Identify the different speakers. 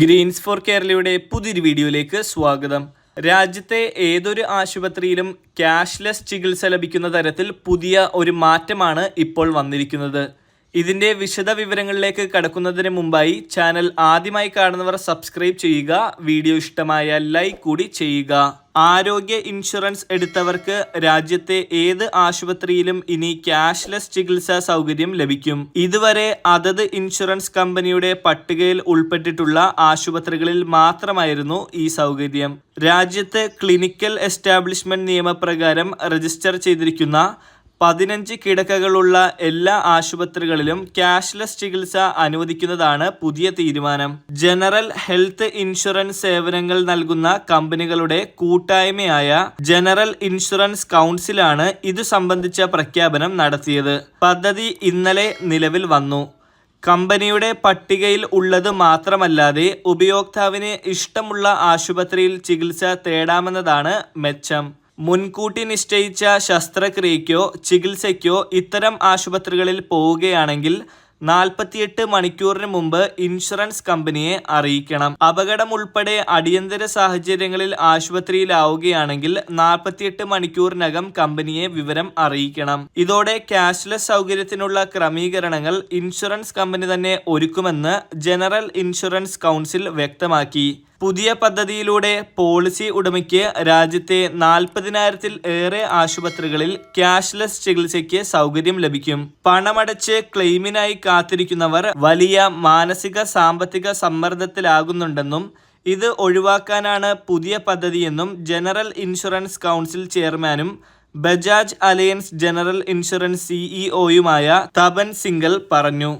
Speaker 1: Green's four കേരളയുടെ പുതിയൊരു വീഡിയോയിലേക്ക് സ്വാഗതം. രാജ്യത്തെ ഏതൊരു ആശുപത്രിയിലും ക്യാഷ്ലെസ് ചികിത്സ ലഭിക്കുന്ന തരത്തിൽ പുതിയ ഒരു മാറ്റമാണ് ഇപ്പോൾ വന്നിരിക്കുന്നത്. ഇതിന്റെ വിശദ വിവരങ്ങളിലേക്ക് കടക്കുന്നതിന് മുമ്പായി ചാനൽ ആദ്യമായി കാണുന്നവർ സബ്സ്ക്രൈബ് ചെയ്യുക വീഡിയോ ഇഷ്ടമായ ലൈക്ക് കൂടി ചെയ്യുക. ആരോഗ്യ ഇൻഷുറൻസ് എടുത്തവർക്ക് രാജ്യത്തെ ഏത് ആശുപത്രിയിലും ഇനി ക്യാഷ്ലെസ് ചികിത്സാ സൗകര്യം ലഭിക്കും. ഇതുവരെ അതത് ഇൻഷുറൻസ് കമ്പനിയുടെ പട്ടികയിൽ ഉൾപ്പെട്ടിട്ടുള്ള ആശുപത്രികളിൽ മാത്രമായിരുന്നു ഈ സൗകര്യം. രാജ്യത്ത് ക്ലിനിക്കൽ എസ്റ്റാബ്ലിഷ്മെന്റ് നിയമപ്രകാരം രജിസ്റ്റർ ചെയ്തിരിക്കുന്ന പതിനഞ്ച് കിടക്കകളുള്ള എല്ലാ ആശുപത്രികളിലും ക്യാഷ്ലെസ് ചികിത്സ അനുവദിക്കുന്നതാണ് പുതിയ തീരുമാനം. ജനറൽ ഹെൽത്ത് ഇൻഷുറൻസ് സേവനങ്ങൾ നൽകുന്ന കമ്പനികളുടെ കൂട്ടായ്മയായ ജനറൽ ഇൻഷുറൻസ് കൗൺസിലാണ് ഇതു സംബന്ധിച്ച പ്രഖ്യാപനം നടത്തിയത്. പദ്ധതി ഇന്നലെ നിലവിൽ വന്നു. കമ്പനിയുടെ പട്ടികയിൽ ഉള്ളത് മാത്രമല്ലാതെ ഉപയോക്താവിന് ഇഷ്ടമുള്ള ആശുപത്രിയിൽ ചികിത്സ തേടാമെന്നതാണ് മെച്ചം. മുൻകൂട്ടി നിശ്ചയിച്ച ശസ്ത്രക്രിയയ്ക്കോ ചികിത്സയ്ക്കോ ഇത്തരം ആശുപത്രികളിൽ പോവുകയാണെങ്കിൽ നാൽപ്പത്തിയെട്ട് മണിക്കൂറിന് മുമ്പ് ഇൻഷുറൻസ് കമ്പനിയെ അറിയിക്കണം. അപകടം ഉൾപ്പെടെ അടിയന്തര സാഹചര്യങ്ങളിൽ ആശുപത്രിയിലാവുകയാണെങ്കിൽ നാൽപ്പത്തിയെട്ട് മണിക്കൂറിനകം കമ്പനിയെ വിവരം അറിയിക്കണം. ഇതോടെ ക്യാഷ്ലെസ് സൗകര്യത്തിനുള്ള ക്രമീകരണങ്ങൾ ഇൻഷുറൻസ് കമ്പനി തന്നെ ഒരുക്കുമെന്ന് ജനറൽ ഇൻഷുറൻസ് കൗൺസിൽ വ്യക്തമാക്കി. പുതിയ പദ്ധതിയിലൂടെ പോളിസി ഉടമയ്ക്ക് രാജ്യത്തെ നാൽപ്പതിനായിരത്തിൽ ഏറെ ആശുപത്രികളിൽ ക്യാഷ്ലെസ് ചികിത്സയ്ക്ക് സൗകര്യം ലഭിക്കും. പണമടച്ച് ക്ലെയിമിനായി കാത്തിരിക്കുന്നവർ വലിയ മാനസിക സാമ്പത്തിക സമ്മർദ്ദത്തിലാകുന്നുണ്ടെന്നും ഇത് ഒഴിവാക്കാനാണ് പുതിയ പദ്ധതിയെന്നും ജനറൽ ഇൻഷുറൻസ് കൗൺസിൽ ചെയർമാനും ബജാജ് അലയൻസ് ജനറൽ ഇൻഷുറൻസ് സിഇഒയുമായ തപൻ സിംഗൽ പറഞ്ഞു.